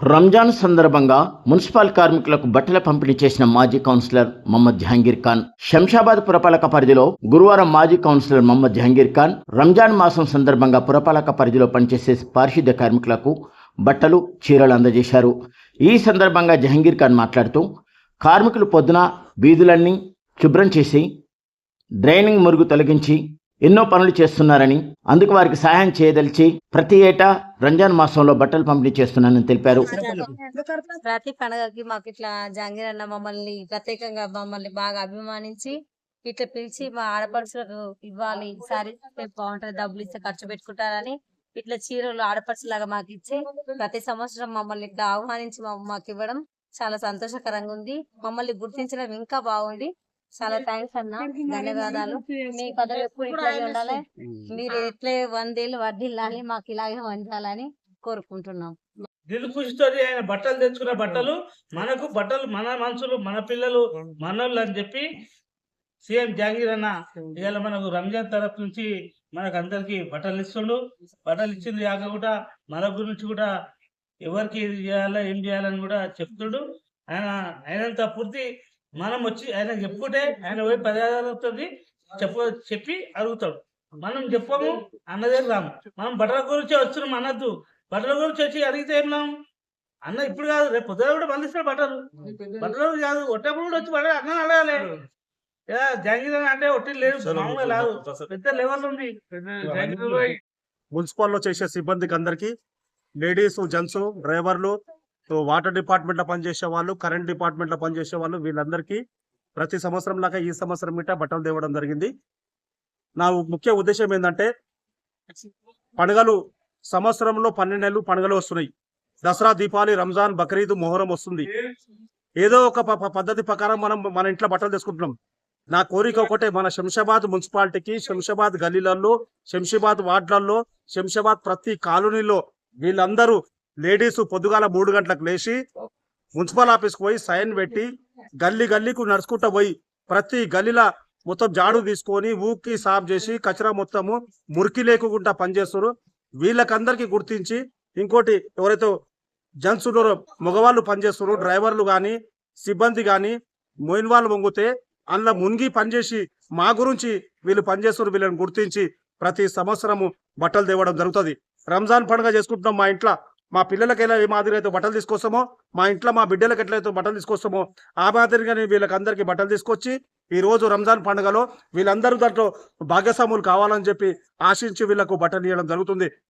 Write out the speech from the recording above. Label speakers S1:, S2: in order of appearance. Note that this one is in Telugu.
S1: రంజాన్ సందర్భంగా మున్సిపల్ కార్మికులకు బట్టల పంపిణీ చేసిన మాజీ కౌన్సిలర్ మహమ్మద్ జహంగీర్ ఖాన్ శంషాబాద్ పురపాలక పరిధిలో గురువారం మాజీ కౌన్సిలర్ మహమ్మద్ జహంగీర్ ఖాన్ రంజాన్ మాసం సందర్భంగా పురపాలక పరిధిలో పనిచేసే పారిశుద్ధ్య కార్మికులకు బట్టలు చీరలు అందజేశారు. ఈ సందర్భంగా జహంగీర్ ఖాన్ మాట్లాడుతూ కార్మికులు పొద్దున వీధులన్నీ శుభ్రం చేసి డ్రైనింగ్ మురుగు తొలగించి ఎన్నో పనులు చేస్తున్నారని అందుకు వారికి సహాయం చేయదలిచి ప్రతి ఏటా రంజాన్ మాసంలో బట్టలు పంపిణీ చేస్తున్నానని తెలిపారు.
S2: ప్రతి పండగకి మాకు ఇట్లా జంగీర్ అన్న మమ్మల్ని ప్రత్యేకంగా మమ్మల్ని బాగా అభిమానించి ఇట్లా పిలిచి మా ఆడపడుచులకు ఇవ్వాలి. ఈసారి బాగుంటుంది డబ్బులు ఇస్తే ఖర్చు పెట్టుకుంటారని ఇట్లా చీరలు ఆడపడుచులాగా మాకు ఇచ్చి ప్రతి సంవత్సరం మమ్మల్ని ఇట్లా ఆహ్వానించి మా- మాకు ఇవ్వడం చాలా సంతోషకరంగా ఉంది. మమ్మల్ని గుర్తించడం ఇంకా బాగుంది. చాలా థ్యాంక్స్ అన్న. ధన్యవాదాలు. మీ పదవి ఎప్పుడు ఇట్లాగే ఉండాలి. మీరు ఎట్లే వందేళ్ళు వడ్డిల్లాలి మాకు ఇలాగే వండాలని కోరుకుంటున్నాం.
S3: దిల్ ఖుషితో ఆయన బట్టలు తెచ్చుకున్న బట్టలు మనకు బట్టలు మన మనుషులు మన పిల్లలు మనోళ్ళు అని చెప్పి సీఎం జహాంగీర్ అన్న ఇవాళ మనకు రంజాన్ తరఫు నుంచి మనకు అందరికి బట్టలు ఇస్తుండు. బట్టలు ఇచ్చింది కాక కూడా మన గురించి కూడా ఎవరికి ఇది చేయాలో ఏం చేయాలని కూడా చెప్తుండు. ఆయన ఆయనంత పూర్తి మనం వచ్చి ఆయన చెప్పుకుంటే ఆయన పోయి పదార్థం చెప్ప చెప్పి అడుగుతాడు. మనం చెప్పము అన్నదే రాము. మనం బట్టల గురించి వచ్చినాం అనద్దు బట్టల గురించి వచ్చి అడిగితే ఏం లాభం అన్న ఇప్పుడు కాదు రేపు పొద్దున కూడా పండిస్తాడు బట్టలు. బట్టలు కాదు ఒట్టప్పుడు కూడా వచ్చి బట్టలు అన్న అడగాలి. జాంగీర్ అంటే ఒట్టి లేదు మామూలుగా లేదు పెద్ద లెవెల్ ఉంది. జాంగీర్ భాయ్.
S4: మున్సిపల్లో చేసే సిబ్బందికి అందరికీ లేడీస్ జెంట్స్ డ్రైవర్లు సో వాటర్ డిపార్ట్మెంట్లో పనిచేసే వాళ్ళు కరెంట్ డిపార్ట్మెంట్లో పనిచేసే వాళ్ళు వీళ్ళందరికీ ప్రతి సంవత్సరం లాగా ఈ సంవత్సరం మీట బట్టలు తేవడం జరిగింది. నా ముఖ్య ఉద్దేశం ఏంటంటే పండుగలు సంవత్సరంలో పన్నెండు నెలలు పండుగలు వస్తున్నాయి. దసరా దీపావళి రంజాన్ బక్రీద్ మొహరం వస్తుంది. ఏదో ఒక ప- పద్ధతి ప్రకారం మనం మన ఇంట్లో బట్టలు తీసుకుంటున్నాం నా కోరిక ఒకటే మన శంషాబాద్ మున్సిపాలిటీకి శంషాబాద్ గల్లీలలో శంషాబాద్ వార్డులలో శంషాబాద్ ప్రతి కాలనీలో వీళ్ళందరూ లేడీస్ పొద్దుగాల మూడు గంటలకు లేచి మున్సిపల్ ఆఫీస్కి పోయి సైన్ పెట్టి గల్లీ గల్లీకు నడుచుకుంటూ పోయి ప్రతి గల్లీలా మొత్తం జాడు తీసుకొని ఊకి సాఫ్ చేసి కచరా మొత్తము మురికి లేకుండా పనిచేస్తారు వీళ్ళకందరికీ గుర్తించి ఇంకోటి ఎవరైతే జెంట్స్ ఉన్నారో మగవాళ్ళు పనిచేస్తున్నారు డ్రైవర్లు కానీ సిబ్బంది కానీ మోయిన్ వాళ్ళు వంగితే అందులో మునిగి పనిచేసి మా గురించి వీళ్ళు పనిచేస్తున్నారు వీళ్ళని గుర్తించి ప్రతి సంవత్సరము బట్టలు తేవడం జరుగుతుంది. రంజాన్ పండుగ చేసుకుంటున్నాం మా ఇంట్లో. మా పిల్లలకి ఎలా ఏ మాదిరి అయితే బట్టలు తీసుకొస్తామో మా ఇంట్లో మా బిడ్డలకు ఎట్లయితే బట్టలు తీసుకొస్తామో ఆ మాదిరిగానే వీళ్ళకందరికీ బట్టలు తీసుకొచ్చి ఈ రోజు రంజాన్ పండుగలో వీళ్ళందరూ దాంట్లో భాగస్వాములు కావాలని చెప్పి ఆశించి వీళ్ళకు బట్టలు ఇవ్వడం జరుగుతుంది.